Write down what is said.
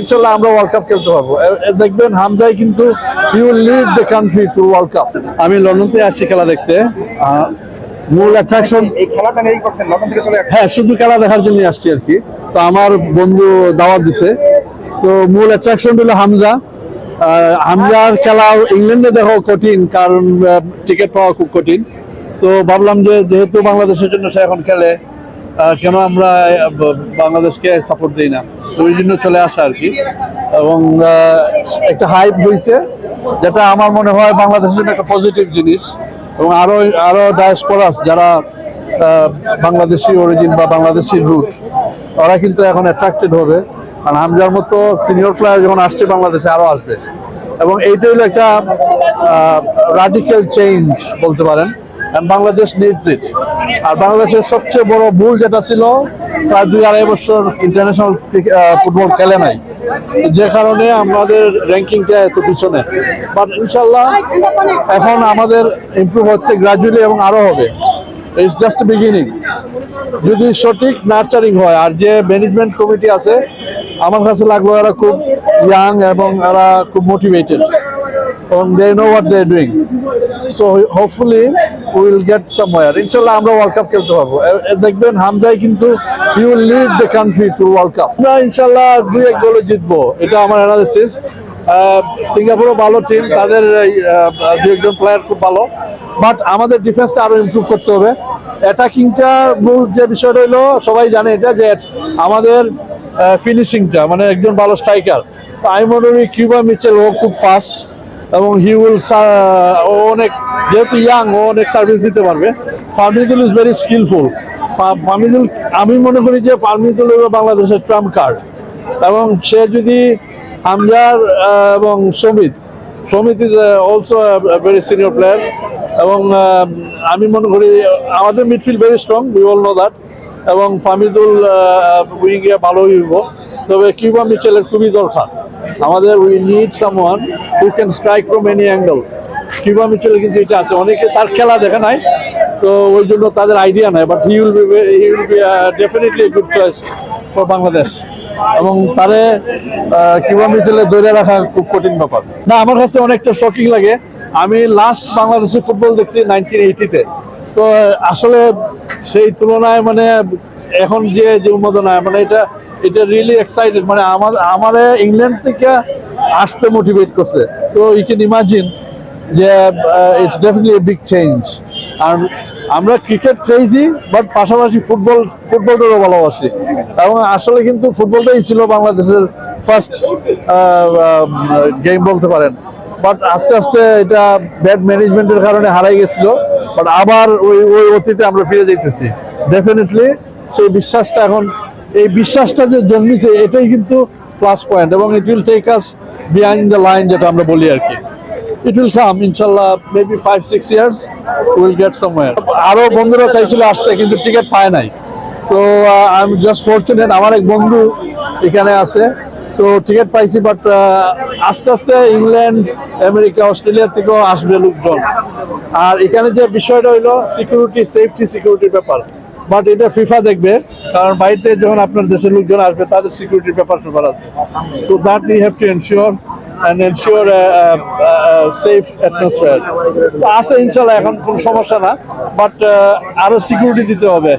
ইনশাল্লাহ আমরা world cup খেলতে পারব। দেখবেন হামদাই কিন্তু you lead the country to world cup আমি লন্ডনতে আসছি খেলা দেখতে। মূল অ্যাট্রাকশন এই খেলাটা নিয়েই করছেন লন্ডন থেকে চলে হ্যাঁ শুধু খেলা দেখার জন্য আসছি আর কি। তো আমার বন্ধু দাওয়াত দিছে। তো মূল অ্যাট্রাকশন হলো হামজা। হামজার খেলা ইংল্যান্ডে দেখো কঠিন কারণ টিকিট পাওয়া খুব কঠিন। তো ভাবলাম যে যেহেতু বাংলাদেশের জন্য সে এখন খেলে কেন আমরা বাংলাদেশকে সাপোর্ট দিই না? ওই জন্য চলে আসা আর কি। এবং একটা হাইপ হয়েছে যেটা আমার মনে হয় বাংলাদেশের জন্য একটা পজিটিভ জিনিস। এবং আরও আরও ডায়াসপোরাস যারা বাংলাদেশি অরিজিন বা বাংলাদেশি রুট ওরা কিন্তু এখন অ্যাট্রাক্টেড হবে। কারণ হামজার মতো সিনিয়র প্লেয়ার যখন আসছে বাংলাদেশে, আরও আসবে। এবং এইটা হলো একটা রাডিক্যাল চেঞ্জ বলতে পারেন। বাংলাদেশ ইট আর বাংলাদেশের সবচেয়ে বড় ভুল যেটা ছিল, প্রায় দুই আড়াই বছর ইন্টারন্যাশনাল ফুটবল খেলে নাই। যে কারণে আমাদের র্যাঙ্কিংটা এত পিছনে। বাট ইনশাল্লাহ এখন আমাদের ইমপ্রুভ হচ্ছে গ্রাজুয়ালি এবং আরও হবে। ইটস জাস্ট বিগিনিং যদি সঠিক নার্চারিং হয়, আর যে ম্যানেজমেন্ট কমিটি আছে, আমার কাছে লাগল এরা খুব ইয়াং এবং এরা খুব মোটিভেটেড এবং they know what they doing so hopefully will get somewhere ইনশাল্লাহ আমরা ওয়ার্ল্ড কাপ খেলতে পারব। দেখবেন হামদাই কিন্তু you lead the country to world cup আমরা ইনশাল্লাহ দুই এক গোলে জিতবো। এটা আমার অ্যানালিসিস সিঙ্গাপুরও ভালো টিম তাদের দু একজন প্লেয়ার খুব ভালো। বাট আমাদের ডিফেন্সটা আরও ইমপ্রুভ করতে হবে। অ্যাটাকিংটা মূল যে বিষয় রইল সবাই জানে এটা যে আমাদের ফিনিশিংটা মানে একজন ভালো স্ট্রাইকার আমি মনে করি কিউবা মিচেল, ও খুব ফাস্ট এবং হি উইল অনেক, যেহেতু ইয়াং ও অনেক সার্ভিস দিতে পারবে। Fahamidul is very skillful Fahamidul আমি মনে করি যে পারমিদুল হলো বাংলাদেশের ট্রাম্প কার্ড এবং সে যদি হামজার এবং Shamit Shamit is also very senior player এবং আমি মনে করি আমাদের midfield very strong we all know that এবং ফামিদুল উইঙ্গে ভালো হইব। তবে কিউবা মিচেলের খুবই দরকার। আমাদের we need someone who can strike from any angle কিবা মিচেলের কিন্তু এটা আছে, অনেকে তার খেলা দেখে নাই, তো ওই জন্য তাদের আইডিয়া নাই but he will be he will be definitely good choice for Bangladesh এবং তারে কিবা মিচেলে ধরে রাখা খুব কঠিন ব্যাপার। না, আমার কাছে অনেকটা শকিং লাগে। আমি লাস্ট বাংলাদেশের ফুটবল দেখছি নাইনটিন এইটিতে তো, আসলে সেই তুলনায় মানে এখন যে যে উন্মাদনা মানে এটা এটা রিয়েলি এক্সাইটেড মানে আমার আমার ইংল্যান্ড থেকে আসতে মোটিভেট করছে। তো ইউ ক্যান ইমাজিন যে ইটস ডেফিনেটলি বিগ চেঞ্জ আর আমরা ক্রিকেট ক্রেজি বাট পাশাপাশি ফুটবল ফুটবলটারও ভালোবাসি। এবং আসলে কিন্তু ফুটবলটাই ছিল বাংলাদেশের ফার্স্ট গেম বলতে পারেন। বাট আস্তে আস্তে এটা ব্যাড ম্যানেজমেন্টের কারণে হারাই গেছিল। বাট আবার ওই ওই অতীতে আমরা ফিরে যেতেছি ডেফিনেটলি সেই বিশ্বাসটা এখন, এই বিশ্বাসটা যে জন্মিছে, এটাই কিন্তু প্লাস পয়েন্ট এবং it will take us behind the line যেটা আমরা বলি আর কি। ইট উইল কাম ইনশাল্লাহ maybe five six years will get somewhere আরও বন্ধুরা চাইছিল আসতে, কিন্তু টিকিট পায় নাই। তো আই এম জাস্ট ফরচুনেট আমার এক বন্ধু এখানে আছে। তো টিকিট পাইছি বাট আস্তে আস্তে ইংল্যান্ড আমেরিকা অস্ট্রেলিয়া থেকেও আসবে লোকজন। আর এখানে যে বিষয়টা হইল সিকিউরিটি সেফটি সিকিউরিটির ব্যাপার। বাট এটা ফিফা দেখবে, কারণ বাড়িতে যখন আপনার দেশের লোকজন আসবে, তাদের সিকিউরিটির ব্যাপার ট্যাপার আছে। তো that you have to ensure safe আছে ইনশাল্লাহ, এখন কোনো সমস্যা না বাট আরও সিকিউরিটি দিতে হবে।